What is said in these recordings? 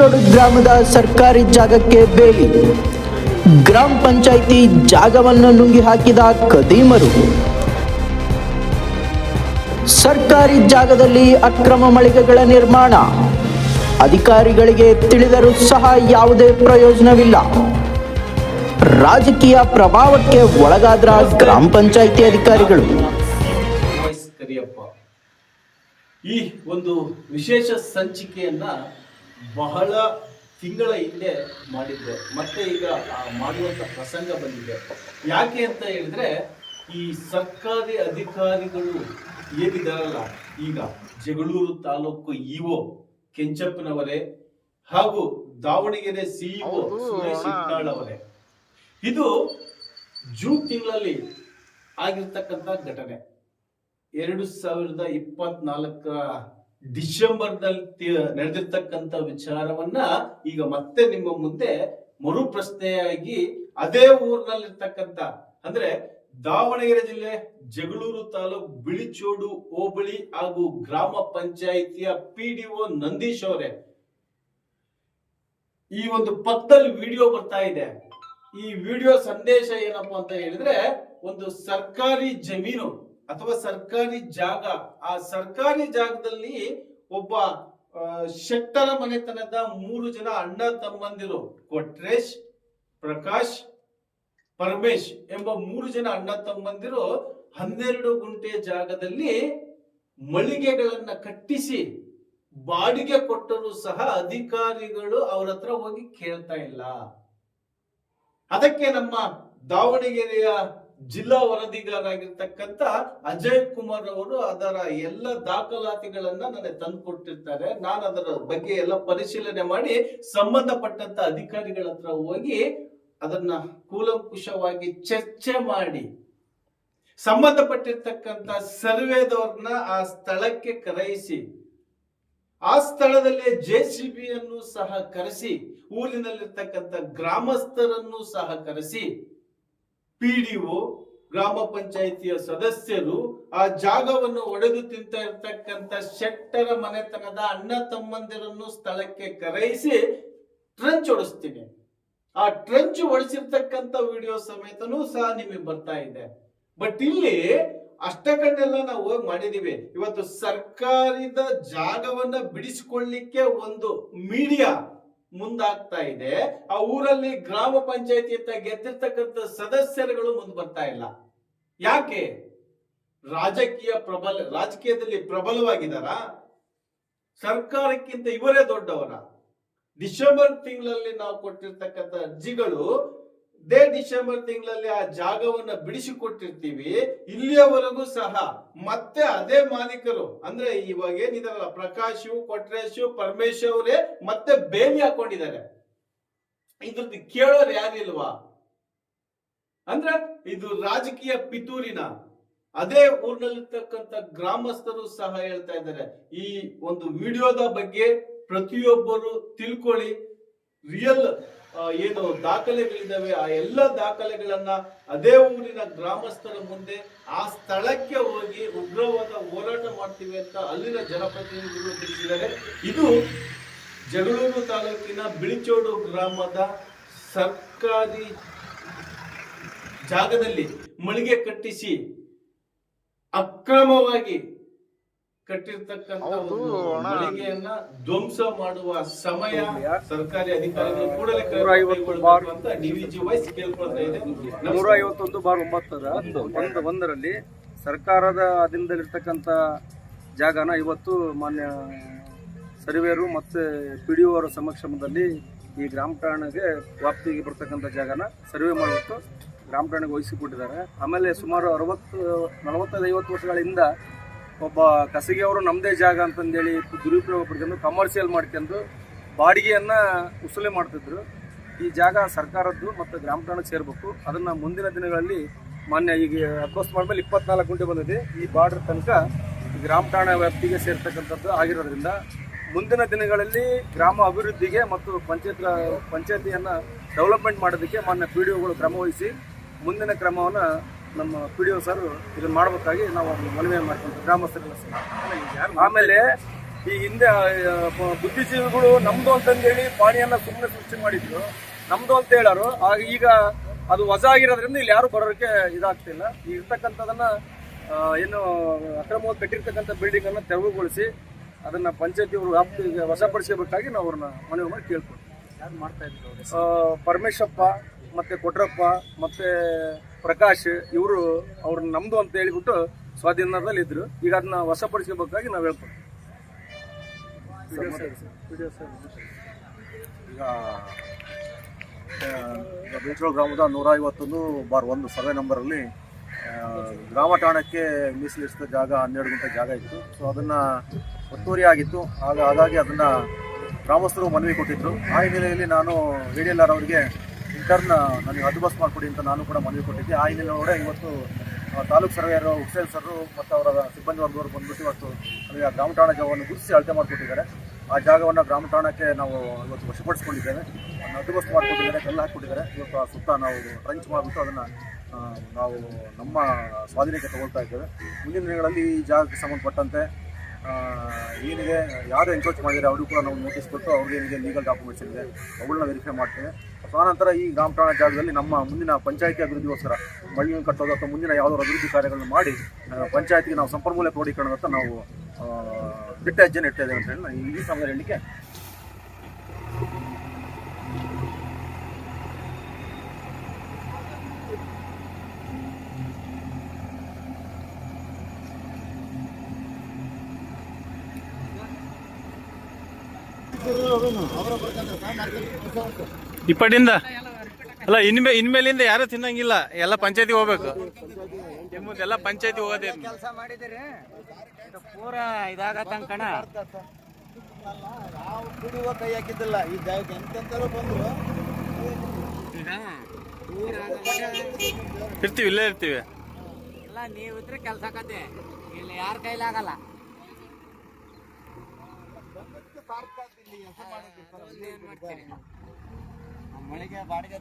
ಬಿಳಿಚೋಡು ಗ್ರಾಮದ ಸರ್ಕಾರಿ ಜಾಗಕ್ಕೆ ಬೇಲಿ. ಗ್ರಾಮ ಪಂಚಾಯಿತಿ ಜಾಗವನ್ನು ನುಂಗಿ ಹಾಕಿದ ಕದೀಮರು ಸರ್ಕಾರಿ ಜಾಗದಲ್ಲಿ ಅಕ್ರಮ ಮಳಿಗೆಗಳ ನಿರ್ಮಾಣ. ಅಧಿಕಾರಿಗಳಿಗೆ ತಿಳಿದರೂ ಸಹ ಯಾವುದೇ ಪ್ರಯೋಜನವಿಲ್ಲ. ರಾಜಕೀಯ ಪ್ರಭಾವಕ್ಕೆ ಒಳಗಾದ್ರ ಗ್ರಾಮ ಪಂಚಾಯಿತಿ ಅಧಿಕಾರಿಗಳು. ಈ ಒಂದು ವಿಶೇಷ ಸಂಚಿಕೆಯನ್ನ ಬಹಳ ತಿಂಗಳ ಹಿಂದೆ ಮಾಡಿದ್ದೆ. ಮತ್ತೆ ಈಗ ಆ ಮಾಡುವಂತ ಪ್ರಸಂಗ ಬಂದಿದೆ. ಯಾಕೆ ಅಂತ ಹೇಳಿದ್ರೆ ಈ ಸರ್ಕಾರಿ ಅಧಿಕಾರಿಗಳು ಏನಿದಾರಲ್ಲ ಈಗ ಜಗಳೂರು ತಾಲೂಕು ಇಒ ಕೆಂಚಪ್ಪನವರೇ ಹಾಗೂ ದಾವಣಗೆರೆ ಸಿಇಒ ಸುರೇಶ್ ಇಟ್ನಾಳ್ ಅವರೇ ಇದು ಜೂನ್ ತಿಂಗಳಲ್ಲಿ ಆಗಿರ್ತಕ್ಕಂಥ ಘಟನೆ. ಎರಡು ಸಾವಿರದ ಇಪ್ಪತ್ನಾಲ್ಕರ ಡಿಸೆಂಬರ್ನಲ್ಲಿ ನಲ್ಲಿ ನಡೆದಿರ್ತಕ್ಕಂಥ ವಿಚಾರವನ್ನ ಈಗ ಮತ್ತೆ ನಿಮ್ಮ ಮುಂದೆ ಮರು ಪ್ರಶ್ನೆಯಾಗಿ ಅದೇ ಊರಿನಲ್ಲಿರ್ತಕ್ಕಂಥ, ಅಂದ್ರೆ ದಾವಣಗೆರೆ ಜಿಲ್ಲೆ, ಜಗಳೂರು ತಾಲೂಕ್ ಬಿಳಿಚೋಡು, ಹೋಬಳಿ ಹಾಗೂ ಗ್ರಾಮ ಪಂಚಾಯಿತಿಯ ಪಿಡಿಒ ನಂದೀಶ್ ಅವರೇ, ಈ ಒಂದು ಪಕ್ಕದಲ್ಲಿ ವಿಡಿಯೋ ಬರ್ತಾ ಇದೆ. ಈ ವಿಡಿಯೋ ಸಂದೇಶ ಏನಪ್ಪಾ ಅಂತ ಹೇಳಿದ್ರೆ, ಒಂದು ಸರ್ಕಾರಿ ಜಮೀನು ಅಥವಾ ಸರ್ಕಾರಿ ಜಾಗ, ಆ ಸರ್ಕಾರಿ ಜಾಗದಲ್ಲಿ ಒಬ್ಬ ಶೆಟ್ಟರ ಮನೆತನದ ಮೂರು ಜನ ಅಣ್ಣ ತಮ್ಮಂದಿರು ಕೊಟ್ರೇಶ್, ಪ್ರಕಾಶ್, ಪರಮೇಶ್ ಎಂಬ ಮೂರು ಜನ ಅಣ್ಣ ತಮ್ಮಂದಿರು ಹನ್ನೆರಡು ಗುಂಟೆ ಜಾಗದಲ್ಲಿ ಮಳಿಗೆಗಳನ್ನ ಕಟ್ಟಿಸಿ ಬಾಡಿಗೆ ಕೊಟ್ಟರು ಸಹ ಅಧಿಕಾರಿಗಳು ಅವರ ಹತ್ರ ಹೋಗಿ ಕೇಳ್ತಾ ಇಲ್ಲ. ಅದಕ್ಕೆ ನಮ್ಮ ದಾವಣಗೆರೆಯ ಜಿಲ್ಲಾ ವರದಿಗಾರಾಗಿರ್ತಕ್ಕಂಥ ಅಜಯ್ ಕುಮಾರ್ ಅವರು ಅದರ ಎಲ್ಲ ದಾಖಲಾತಿಗಳನ್ನ ನನಗೆ ತಂದು ಕೊಟ್ಟಿರ್ತಾರೆ ನಾನು ಅದರ ಬಗ್ಗೆ ಎಲ್ಲ ಪರಿಶೀಲನೆ ಮಾಡಿ ಸಂಬಂಧಪಟ್ಟಂತ ಅಧಿಕಾರಿಗಳ ಹತ್ರ ಹೋಗಿ ಅದನ್ನ ಕೂಲಂಕುಷವಾಗಿ ಚರ್ಚೆ ಮಾಡಿ. ಸಂಬಂಧಪಟ್ಟಿರ್ತಕ್ಕಂಥ ಸರ್ವೇದವ್ರನ್ನ ಆ ಸ್ಥಳಕ್ಕೆ ಕರೆಯಿಸಿ. ಆ ಸ್ಥಳದಲ್ಲೇ ಜೆ ಸಿ ಅನ್ನು ಸಹ ಕರೆಸಿ, ಊರಿನಲ್ಲಿರ್ತಕ್ಕಂಥ ಗ್ರಾಮಸ್ಥರನ್ನು ಸಹ ಕರೆಸಿ. ಪಿಡಿಒ ಗ್ರಾಮ ಪಂಚಾಯಿತಿಯ ಸದಸ್ಯರು ಆ ಜಾಗವನ್ನು ಒಡೆದು ತಿಂತ ಇರ್ತಕ್ಕಂಥ ಶೆಟ್ಟರ ಮನೆತನದ ಅಣ್ಣ ತಮ್ಮಂದಿರನ್ನು ಸ್ಥಳಕ್ಕೆ ಕರೆಯಿಸಿ ಟ್ರಂಚ್ ಒಡಿಸ್ತೀನಿ ಆ ಟ್ರಂಚ್ ಒಡಿಸಿರ್ತಕ್ಕಂಥ ವಿಡಿಯೋ ಸಮೇತನೂ ಸಹ ನಿಮಗೆ ಬರ್ತಾ ಇದೆ. ಬಟ್ ಇಲ್ಲಿ ಅಷ್ಟಕನ್ನೆಲ್ಲ ನಾವು ಹೋಗಿ ಮಾಡಿದೀವಿ. ಇವತ್ತು ಸರ್ಕಾರದ ಜಾಗವನ್ನ ಬಿಡಿಸಿಕೊಳ್ಳಿಕ್ಕೆ ಒಂದು ಮೀಡಿಯಾ ಮುಂದಾಗ್ತಾ ಇದೆ. ಆ ಊರಲ್ಲಿ ಗ್ರಾಮ ಪಂಚಾಯತಿ ಅಂತ ಗೆದ್ದಿರ್ತಕ್ಕಂಥ ಸದಸ್ಯರುಗಳು ಮುಂದೆ ಬರ್ತಾ ಇಲ್ಲ. ಯಾಕೆ? ರಾಜಕೀಯ ಪ್ರಬಲ, ರಾಜಕೀಯದಲ್ಲಿ ಪ್ರಬಲವಾಗಿದಾರಾ ಸರ್ಕಾರಕ್ಕಿಂತ ಇವರೇ ದೊಡ್ಡವರ? ಡಿಸೆಂಬರ್ ತಿಂಗಳಲ್ಲಿ ನಾವು ಕೊಟ್ಟಿರ್ತಕ್ಕಂಥ ಅರ್ಜಿಗಳು ದೇ ಡಿಸೆಂಬರ್ ತಿಂಗಳಲ್ಲಿ ಆ ಜಾಗವನ್ನ ಬಿಡಿಸಿಕೊಟ್ಟಿರ್ತೀವಿ, ಇಲ್ಲಿಯವರೆಗೂ ಸಹ ಮತ್ತೆ ಅದೇ ಮಾಲೀಕರು, ಅಂದ್ರೆ ಇವಾಗ ಏನಿದಾರಲ್ಲ ಪ್ರಕಾಶು, ಕೊಟ್ರೇಶು, ಪರಮೇಶ್ ಅವರೇ ಮತ್ತೆ ಬೇಲಿ ಹಾಕೊಂಡಿದ್ದಾರೆ. ಇದ್ರದ್ದು ಕೇಳೋರು ಯಾರಿಲ್ವಾ? ಅಂದ್ರೆ ಇದು ರಾಜಕೀಯ ಪಿತೂರಿನ, ಅದೇ ಊರಿನಲ್ಲಿರ್ತಕ್ಕಂಥ ಗ್ರಾಮಸ್ಥರು ಸಹ ಹೇಳ್ತಾ ಇದ್ದಾರೆ. ಈ ಒಂದು ವಿಡಿಯೋದ ಬಗ್ಗೆ ಪ್ರತಿಯೊಬ್ಬರು ತಿಳ್ಕೊಳ್ಳಿ. ರಿಯಲ್ ಏನು ದಾಖಲೆಗಳಿದ್ದಾವೆ, ಆ ಎಲ್ಲ ದಾಖಲೆಗಳನ್ನ ಅದೇ ಊರಿನ ಗ್ರಾಮಸ್ಥರ ಮುಂದೆ ಆ ಸ್ಥಳಕ್ಕೆ ಹೋಗಿ ಉಗ್ರವಾದ ಹೋರಾಟ ಮಾಡ್ತೀವಿ ಅಂತ ಅಲ್ಲಿನ ಜನಪ್ರತಿನಿಧಿಗಳು ತಿಳಿಸಿದ್ದಾರೆ. ಇದು ಜಗಳೂರು ತಾಲೂಕಿನ ಬಿಳಿಚೋಡು ಗ್ರಾಮದ ಸರ್ಕಾರಿ ಜಾಗದಲ್ಲಿ ಮಳಿಗೆ ಕಟ್ಟಿಸಿ ಅಕ್ರಮವಾಗಿ ಕಟ್ಟಿರ್ತಕ್ಕಂಥ ಧ್ವಂಸ ಮಾಡುವ ಸಮಯ ಸರ್ಕಾರಿ ಅಧಿಕಾರಿಗಳು ಕೂಡಲೇ ಕ್ರಮ ಕೈಗೊಳ್ಳಬೇಕು ಅಂತ ಡಿವಿಜಿ ವೈಸ್ ಕೇಳ್ಕೊಳ್ತಾ ಇದೆ. ನೂರ ಐವತ್ತೊಂದು ಬಾರ್ ಒಂಬತ್ತರ. ಒಂದು ಒಂದರಲ್ಲಿ ಸರ್ಕಾರದ ಅಧೀನದಲ್ಲಿರ್ತಕ್ಕಂಥ ಜಾಗನ ಇವತ್ತು ಮಾನ್ಯ ಸರ್ವೇರು ಮತ್ತು ಪಿ ಡಿ ಅವರ ಸಮಕ್ಷಮದಲ್ಲಿ ಈ ಗ್ರಾಮ ಠಾಣೆಗೆ ವ್ಯಾಪ್ತಿಗೆ ಬರ್ತಕ್ಕಂಥ ಜಾಗನ ಸರ್ವೆ ಮಾಡಿಬಿಟ್ಟು ಗ್ರಾಮ ಠಾಣೆಗೆ ವಹಿಸಿಕೊಟ್ಟಿದ್ದಾರೆ. ಆಮೇಲೆ ಸುಮಾರು ಅರವತ್ತು ನಲವತ್ತೈದು ಐವತ್ತು ವರ್ಷಗಳ ಹಿಂದ ಒಬ್ಬ ಖಸಗಿ ಅವರು ನಮ್ಮದೇ ಜಾಗ ಅಂತಂದೇಳಿ ದುರುಪಯೋಗ ಪಡ್ಕೊಂಡು ಕಮರ್ಷಿಯಲ್ ಮಾಡ್ಕೊಂಡು ಬಾಡಿಗೆಯನ್ನು ಉಸುಲೆ ಮಾಡ್ತಿದ್ರು. ಈ ಜಾಗ ಸರ್ಕಾರದ್ದು ಮತ್ತು ಗ್ರಾಮ ಠಾಣೆಗೆ ಸೇರಬೇಕು. ಅದನ್ನು ಮುಂದಿನ ದಿನಗಳಲ್ಲಿ ಮಾನ್ಯ ಈಗ ಅಡ್ವಸ್ಟ್ ಮಾಡಿದ್ಮೇಲೆ ಇಪ್ಪತ್ನಾಲ್ಕು ಗಂಟೆ ಬಂದಿದೆ. ಈ ಬಾರ್ಡರ್ ತನಕ ಗ್ರಾಮ ಠಾಣೆ ವ್ಯಾಪ್ತಿಗೆ ಸೇರ್ತಕ್ಕಂಥದ್ದು ಆಗಿರೋದ್ರಿಂದ ಮುಂದಿನ ದಿನಗಳಲ್ಲಿ ಗ್ರಾಮ ಅಭಿವೃದ್ಧಿಗೆ ಮತ್ತು ಪಂಚಾಯತ್ ಪಂಚಾಯತಿಯನ್ನು ಡೆವಲಪ್ಮೆಂಟ್ ಮಾಡೋದಕ್ಕೆ ಮಾನ್ಯ ಪಿ ಡಿ ಒಗಳು ಕ್ರಮವಹಿಸಿ ಮುಂದಿನ ಕ್ರಮವನ್ನು ನಮ್ಮ ಪಿ ಡಿ ಒ ಸರ್ ಇದನ್ನು ಮಾಡಬೇಕಾಗಿ ನಾವು ಒಂದು ಮನವಿ ಮಾಡ್ಕೊಂತೀವಿ ಗ್ರಾಮಸ್ಥರೆಲ್ಲ ಸೇರಿ. ಆಮೇಲೆ ಈ ಹಿಂದೆ ಬುದ್ಧಿಜೀವಿಗಳು ನಮ್ದು ಅಂತಂದೇಳಿ ಪಾಣಿಯನ್ನ ಸುಮ್ಮನೆ ಸೃಷ್ಟಿ ಮಾಡಿದ್ರು. ನಮ್ದು ಅಂತ ಹೇಳಾರು ಆಗ ಈಗ ಅದು ವಜಾ ಆಗಿರೋದ್ರಿಂದ ಇಲ್ಲಿ ಯಾರು ಬರೋಕ್ಕೆ ಇದಾಗ್ತಿಲ್ಲ. ಈ ಇರ್ತಕ್ಕಂಥದನ್ನು ಏನು ಅಕ್ರಮವಾಗಿ ಕಟ್ಟಿರ್ತಕ್ಕಂಥ ಬಿಲ್ಡಿಂಗ್ ಅನ್ನ ತೆರವುಗೊಳಿಸಿ ಅದನ್ನ ಪಂಚಾಯತಿ ಅವರು ವ್ಯಾಪ್ತಿಗೆ ವಶಪಡಿಸಬೇಕಾಗಿ ನಾವು ಅವ್ರನ್ನ ಮನವಿ ಮಾಡಿ ಕೇಳ್ಕೊಂಡು ಯಾರು ಮಾಡ್ತಾ ಇದ್ರು ಆ, ಪರಮೇಶಪ್ಪ ಮತ್ತೆ ಕೊಟ್ರಪ್ಪ ಮತ್ತೆ ಪ್ರಕಾಶ್ ಇವರು ಅವ್ರನ್ನ ನಮ್ದು ಅಂತ ಹೇಳಿಬಿಟ್ಟು ಸ್ವಾಧೀನದಲ್ಲಿ ಇದ್ರು ಈಗ ಅದನ್ನ ವಶಪಡಿಸಬೇಕಾಗಿ ನಾವು ಹೇಳ್ತೀವಿ ಈಗ ಬೀಚೋಳ ಗ್ರಾಮದ ನೂರ ಐವತ್ತೊಂದು ಬಾರ್ ಒಂದು ಸರ್ವೆ ನಂಬರಲ್ಲಿ ಗ್ರಾಮ ಠಾಣಕ್ಕೆ ಮೀಸಲಿಸಿದ ಜಾಗ ಹನ್ನೆರಡು ಗಂಟೆ ಜಾಗ ಇತ್ತು. ಸೊ ಅದನ್ನು ಒತ್ತುವರಿ ಆಗಿತ್ತು. ಆಗ ಹಾಗಾಗಿ ಅದನ್ನು ಗ್ರಾಮಸ್ಥರು ಮನವಿ ಕೊಟ್ಟಿದ್ದರು ಆ ಹಿನ್ನೆಲೆಯಲ್ಲಿ ನಾನು ವಿ ಡಿ ಎಲ್ ಆರ್ ಅವರಿಗೆ ಇಂಟರ್ನ್ ನನಗೆ ಹದ್ದುಬಸ್ ಮಾಡಿಕೊಡಿ ಅಂತ ನಾನು ಕೂಡ ಮನವಿ ಕೊಟ್ಟಿದ್ದೆ. ಆ ಹಿನ್ನೆಲೆ ಇವತ್ತು ತಾಲೂಕು ಸರ್ವೇಯರ್ ಹುಸೇನ್ ಸರ್ ಮತ್ತು ಅವರ ಸಿಬ್ಬಂದಿ ವರ್ಗದವರು ಬಂದ್ಬಿಟ್ಟು ಇವತ್ತು ನನಗೆ ಆ ಗ್ರಾಮ ಠಾಣಾ ಜಾಗವನ್ನು ಗುರುತಿಸಿ ಅಳತೆ ಮಾಡಿಕೊಟ್ಟಿದ್ದಾರೆ. ಆ ಜಾಗವನ್ನು ಗ್ರಾಮ ಠಾಣಕ್ಕೆ ನಾವು ಇವತ್ತು ವಶಪಡಿಸ್ಕೊಂಡಿದ್ದೇವೆ. ಅದನ್ನು ಹದ್ದುಬಸ್ತು ಮಾಡಿಕೊಟ್ಟಿದ್ದಾರೆ, ಕಲ್ಲು ಹಾಕಿಕೊಟ್ಟಿದ್ದಾರೆ. ಇವತ್ತು ಆ ಸುತ್ತ ನಾವು ಟ್ರಂಚ್ ಮಾಡಿಬಿಟ್ಟು ಅದನ್ನು ನಾವು ನಮ್ಮ ಸ್ವಾಧೀನಕ್ಕೆ ತಗೊಳ್ತಾ ಇದ್ದೇವೆ. ಮುಂದಿನ ದಿನಗಳಲ್ಲಿ ಈ ಜಾಗಕ್ಕೆ ಸಂಬಂಧಪಟ್ಟಂತೆ ಏನಿದೆ, ಯಾರು ಎನ್ಕ್ರೋಚ್ ಮಾಡಿದರೆ ಅವರು ಕೂಡ ನಾವು ನೋಟಿಸ್ ಕೊಟ್ಟು ಅವ್ರಿಗೆ ಏನಿದೆ ಲೀಗಲ್ ಡಾಕ್ಯುಮೆಂಟ್ಸ್ ಇದೆ ಅವುಗಳನ್ನ ವೆರಿಫೈ ಮಾಡ್ತೇವೆ. ಆನಂತರ ಈ ಗ್ರಾಮ ಠಾಣಾ ಜಾಗದಲ್ಲಿ ನಮ್ಮ ಮುಂದಿನ ಪಂಚಾಯತಿ ಅಭಿವೃದ್ಧಿಗೋಸ್ಕರ ಮಳಿಗೆ ಕಟ್ಟೋದು ಅಥವಾ ಮುಂದಿನ ಯಾವುದಾದ್ರು ಅಭಿವೃದ್ಧಿ ಕಾರ್ಯಗಳನ್ನು ಮಾಡಿ ಪಂಚಾಯತಿಗೆ ನಾವು ಸಂಪನ್ಮೂಲ ಕ್ರೋಢೀಕರಣದತ್ತ ನಾವು ದಿಟ್ಟ ಹೆಜ್ಜೆನ ಇಟ್ಟಿದ್ದೇವೆ ಅಂತ ಹೇಳಿ ಈ ಸಮಯದಲ್ಲಿ ಹೇಳಲಿಕ್ಕೆ ಇಪ್ಪಟ್ಟಿಂದ ಅಲ್ಲ ಇನ್ಮೇ ಇನ್ಮೇಲಿಂದ ಯಾರು ತಿನ್ನಂಗಿಲ್ಲ. ಎಲ್ಲ ಪಂಚಾಯತಿ ಹೋಗ್ಬೇಕು. ಎಲ್ಲ ಪಂಚಾಯತಿ ಹೋಗೋದೇ ಕೆಲಸ ಮಾಡಿದಿರಿ ಪೂರ ಇದಾಗತ್ತಂಗ ಕಣ. ನಾವು ಕುಡಿಯುವ ಕೈ ಹಾಕಿದ್ದಿಲ್ಲ ಈ ಜಾಗಕ್ಕೆ ಎಂತೆಂತಾರು ಬಂದ್ರು. ಇರ್ತೀವಿ ಇಲ್ಲೇ ಇರ್ತೀವಿ. ಇಲ್ಲ ನೀವು ಇದ್ರೆ ಕೆಲಸ ಕತೆ. ಇಲ್ಲಿ ಯಾರ ಕೈಲಾಗಲ್ಲ. ನಮ್ಮ ಮಳೆಗೆ ಬಾಡಿಗೆ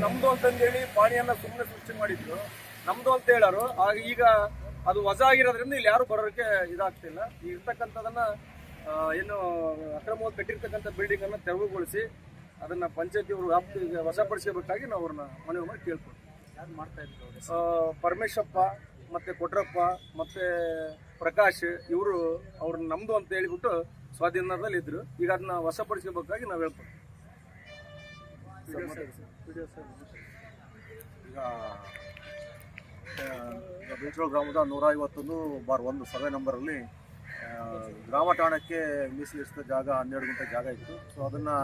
ನಮ್ದು ಅಂತಂದೇಳಿ ಪಾಣಿಯನ್ನ ಸುಮ್ಮನೆ ಸೃಷ್ಟಿ ಮಾಡಿದ್ರು. ನಮ್ದು ಅಂತ ಹೇಳಾರು. ಆಗ ಈಗ ಅದು ವಜಾ ಆಗಿರೋದ್ರಿಂದ ಇಲ್ಲಿ ಯಾರು ಬರೋಕೆ ಇದಾಗ್ತಿಲ್ಲ. ಈ ಇರ್ತಕ್ಕಂಥದನ್ನ ಆ, ಏನು ಅಕ್ರಮವಾಗಿ ಕಟ್ಟಿರ್ತಕ್ಕಂಥ ಬಿಲ್ಡಿಂಗ್ ಅನ್ನ ತೆರವುಗೊಳಿಸಿ ಅದನ್ನ ಪಂಚಾಯತಿ ಅವರು ವ್ಯಾಪ್ತಿಗೆ ವಶಪಡಿಸಬೇಕಾಗಿ ನಾವು ಅವ್ರನ್ನ ಮನವಿ ಮಾಡಿ ಕೇಳ್ಕೊಡ್ತೀವಿ ಯಾರು ಮಾಡ್ತಾ ಇದ್ರು ಆ, ಪರಮೇಶಪ್ಪ ಮತ್ತೆ ಕೊಟ್ರಪ್ಪ ಮತ್ತೆ ಪ್ರಕಾಶ್ ಇವರು ಅವ್ರನ್ನ ನಮ್ದು ಅಂತ ಹೇಳಿಬಿಟ್ಟು ಸ್ವಾಧೀನದಲ್ಲಿ ಇದ್ರು. ಈಗ ಅದನ್ನ ವಶಪಡಿಸಬೇಕಾಗಿ ನಾವು ಹೇಳ್ಕೊಡ್ತೀವಿ ಈಗ ಬೀಚೋಳ ಗ್ರಾಮದ ನೂರ ಐವತ್ತೊಂದು ಬಾರ್ ಒಂದು ಸರ್ವೆ ನಂಬರಲ್ಲಿ ಅಲ್ಲಿ ಗ್ರಾಮ ಠಾಣಕ್ಕೆ ಮೀಸಲಿಸಿದ ಜಾಗ ಹನ್ನೆರಡು ಗಂಟೆ ಜಾಗ ಇತ್ತು. ಸೊ ಅದನ್ನು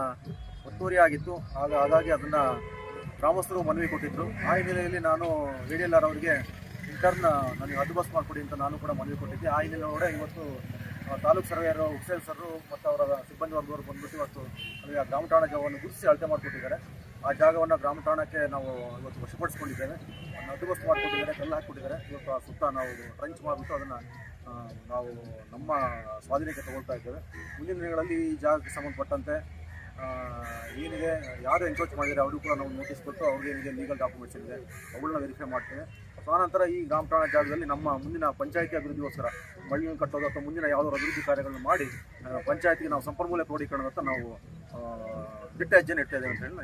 ಒತ್ತುವರಿ ಆಗಿತ್ತು ಆಗ ಹಾಗಾಗಿ ಅದನ್ನು ಗ್ರಾಮಸ್ಥರು ಮನವಿ ಕೊಟ್ಟಿದ್ದರು ಆ ಹಿನ್ನೆಲೆಯಲ್ಲಿ ನಾನು ಡಿ ಎಲ್ ಆರ್ ಅವರಿಗೆ ಇಂಟರ್ನ್ ನನಗೆ ಹದ್ದುಬಸ್ ಮಾಡಿಕೊಡಿ ಅಂತ ನಾನು ಕೂಡ ಮನವಿ ಕೊಟ್ಟಿದ್ದೆ. ಆ ಹಿನ್ನೆಲೆಯೊಳಗೆ ಇವತ್ತು ತಾಲೂಕು ಸರ್ವೇಯರ್ ಉಪಸೇಲ್ ಸರ್ರು ಮತ್ತು ಅವರ ಸಿಬ್ಬಂದಿ ವರ್ಗದವರು ಬಂದ್ಬಿಟ್ಟು ಇವತ್ತು ನನಗೆ ಆ ಗ್ರಾಮ ಠಾಣ ಜಾಗವನ್ನು ಗುರುತಿಸಿ ಅಳತೆ ಮಾಡಿಕೊಟ್ಟಿದ್ದಾರೆ. ಆ ಜಾಗವನ್ನು ಗ್ರಾಮ ಠಾಣಕ್ಕೆ ನಾವು ಇವತ್ತು ವಶಪಡಿಸ್ಕೊಂಡಿದ್ದೇವೆ. ಅದನ್ನು ಹದ್ದುಬಸ್ತು ಮಾಡಿಕೊಟ್ಟಿದ್ದಾರೆ, ಕಲ್ಲು ಹಾಕಿಕೊಟ್ಟಿದ್ದಾರೆ. ಇವತ್ತು ಆ ಸುತ್ತ ನಾವು ಟ್ರಂಚ್ ಮಾಡಿಬಿಟ್ಟು ಅದನ್ನು ನಾವು ನಮ್ಮ ಸ್ವಾಧೀನಕ್ಕೆ ತಗೊಳ್ತಾ ಇದ್ದೇವೆ. ಮುಂದಿನ ದಿನಗಳಲ್ಲಿ ಈ ಜಾಗಕ್ಕೆ ಸಂಬಂಧಪಟ್ಟಂತೆ ಏನಿದೆ ಯಾರು ಎನ್ಕ್ರೋಚ್ ಮಾಡಿದ್ದಾರೆ ಅವರು ಕೂಡ ನಾವು ನೋಟಿಸ್ ಕೊಟ್ಟು ಅವ್ರಿಗೆ ಏನಿದೆ ಲೀಗಲ್ ಡಾಕ್ಯುಮೆಂಟ್ಸ್ ಇದೆ ಅವುಗಳನ್ನ ವೆರಿಫೈ ಮಾಡ್ತೇವೆ. ಆನಂತರ ಈ ಗ್ರಾಮ ಠಾಣಾ ಜಾಗದಲ್ಲಿ ನಮ್ಮ ಮುಂದಿನ ಪಂಚಾಯತಿ ಅಭಿವೃದ್ಧಿಗೋಸ್ಕರ ಮಳ್ಳಿ ಕಟ್ಟೋದು ಅಥವಾ ಮುಂದಿನ ಯಾವುದೋ ಅಭಿವೃದ್ಧಿ ಕಾರ್ಯಗಳನ್ನು ಮಾಡಿ ಪಂಚಾಯತಿಗೆ ನಾವು ಸಂಪನ್ಮೂಲ ಕ್ರೋಢೀಕರಣದತ್ತ ನಾವು ಆ, ದಿಟ್ಟ ಹೆಜ್ಜೆನ ಇಟ್ಟಿದ್ದೇವೆ ಅಂತ ಹೇಳಿ